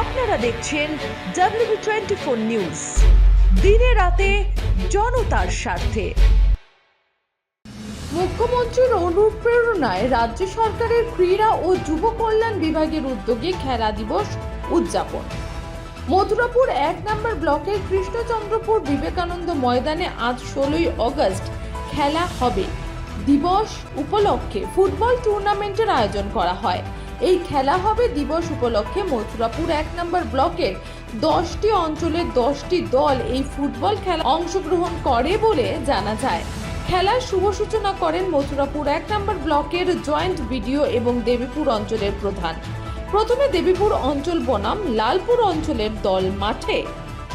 আপনারা দেখছেন W twenty four news দিনে রাতে জনতার স্বার্থে। মুখ্যমন্ত্রীর অনুপ্রেরণায় রাজ্য সরকারের ক্রীড়া ও যুব কল্যাণ বিভাগের উদ্যোগে খেলা দিবস উদযাপন। মথুরাপুর এক নম্বর ব্লকের কৃষ্ণচন্দ্রপুর বিবেকানন্দ ময়দানে আজ ষোলোই অগস্ট খেলা হবে। দিবস উপলক্ষে ফুটবল টুর্নামেন্টের আয়োজন করা হয়। এই খেলা হবে দিবস উপলক্ষে মথুরাপুর এক নম্বর ব্লকের দশটি অঞ্চলের দশটি দল এই ফুটবল খেলা অংশগ্রহণ করে বলে জানা যায়। খেলার শুভ সূচনা করেন মথুরাপুর এক নম্বর ব্লকের জয়েন্ট বিডিও এবং দেবীপুর অঞ্চলের প্রধান। প্রথমে দেবীপুর অঞ্চল বনাম, লালপুর অঞ্চলের দল মাঠে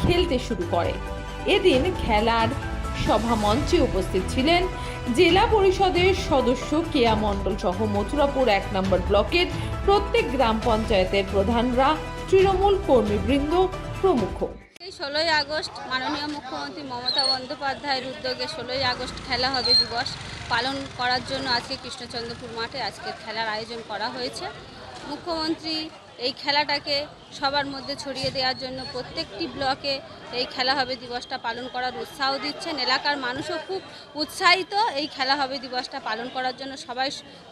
খেলতে শুরু করে। এদিন খেলার সভামঞ্চে উপস্থিত ছিলেন জেলা পরিষদের সদস্য কেয়া মণ্ডল সহ মথুরাপুর এক নম্বর ব্লকের প্রত্যেক গ্রাম পঞ্চায়েতের প্রধানরা, তৃণমূল কর্মীবৃন্দ, প্রমুখ। ষোলোই আগস্ট মাননীয় মুখ্যমন্ত্রী মমতা বন্দ্যোপাধ্যায়ের উদ্যোগে ষোলোই আগস্ট খেলা হবে দিবস। পালন করার জন্য আজকে কৃষ্ণচন্দ্রপুর মাঠে আজকে খেলার আয়োজন করা হয়েছে। মুখ্যমন্ত্রী এই খেলাটাকে সবার মধ্যে ছড়িয়ে দেওয়ার জন্য প্রত্যেকটি ব্লকে এই খেলা হবে দিবসটা পালন করার উৎসাহ দিচ্ছেন। এলাকার মানুষও খুব উৎসাহিত এই খেলা হবে দিবসটা পালন করার জন্য সবাই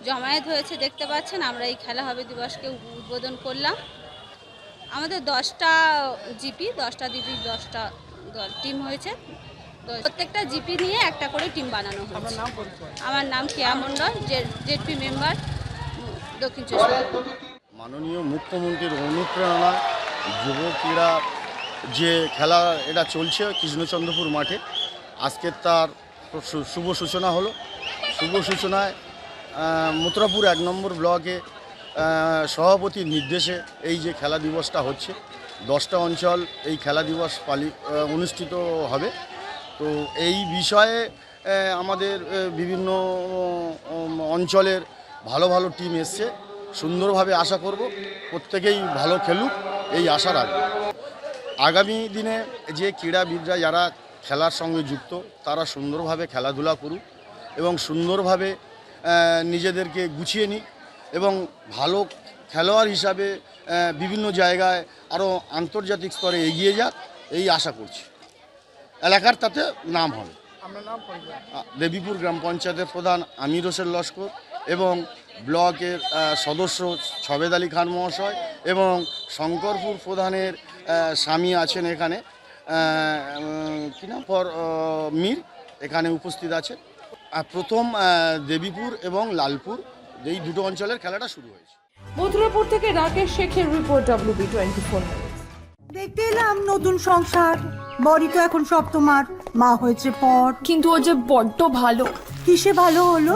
জমায়েত হয়েছে। দেখতে পাচ্ছেন আমরা এই খেলা হবে দিবসকে উদ্বোধন করলাম। আমাদের দশটা জিপি দশটা জিপি দশটা দল টিম হয়েছে। প্রত্যেকটা জিপি নিয়ে একটা করে টিম বানানো হয়েছে। আমার নাম কেয়া মণ্ডল জেডপি মেম্বার দক্ষিণ চব্বিশ। মাননীয় মুখ্যমন্ত্রীর অনুপ্রেরণা যুব ক্রীড়া যে খেলা এটা চলছে কৃষ্ণচন্দ্রপুর মাঠে। আজকের তার শুভ সূচনা হলো। শুভ সূচনায় মথুরাপুর এক নম্বর ব্লকে সভাপতির নির্দেশে এই যে খেলা দিবসটা হচ্ছে, দশটা অঞ্চল এই খেলা দিবস পালি অনুষ্ঠিত হবে। তো এই বিষয়ে আমাদের বিভিন্ন অঞ্চলের ভালো ভালো টিম এসছে। সুন্দরভাবে আশা করব প্রত্যেকেই ভালো খেলুক এই আশা রাখব। আগামী দিনে যে ক্রীড়াবিদরা যারা খেলার সঙ্গে যুক্ত তারা সুন্দরভাবে খেলাধুলা করুক এবং সুন্দরভাবে নিজেদেরকে গুছিয়ে নিক এবং ভালো খেলোয়াড় হিসাবে বিভিন্ন জায়গায় আরও আন্তর্জাতিক স্তরে এগিয়ে যাক এই আশা করছি। এলাকার তাতে নাম হবে। দেবীপুর গ্রাম পঞ্চায়েতের প্রধান আমির হোসেন লস্কর এবং ব্লকের সদস্য ছবেদ আলী খান মহাশয় এবং শঙ্করপুর প্রধানের স্বামী আছেন এখানে। কি নাম? পর মীর এখানে উপস্থিত আছে আর প্রথম দেবীপুর এবং লালপুর এই দুটো অঞ্চলের খেলাটা শুরু হয়েছে। মথুরাপুর থেকে রাকেশ শেখের রিপোর্ট ডব্লিউবি টোয়েন্টি ফোর দেখতে এলাম নতুন সংসার। বড়ি তো এখন সব তোমার। মা হয়েছে পর কিন্তু ও যে বড্ড ভালো। কিসে ভালো হলো?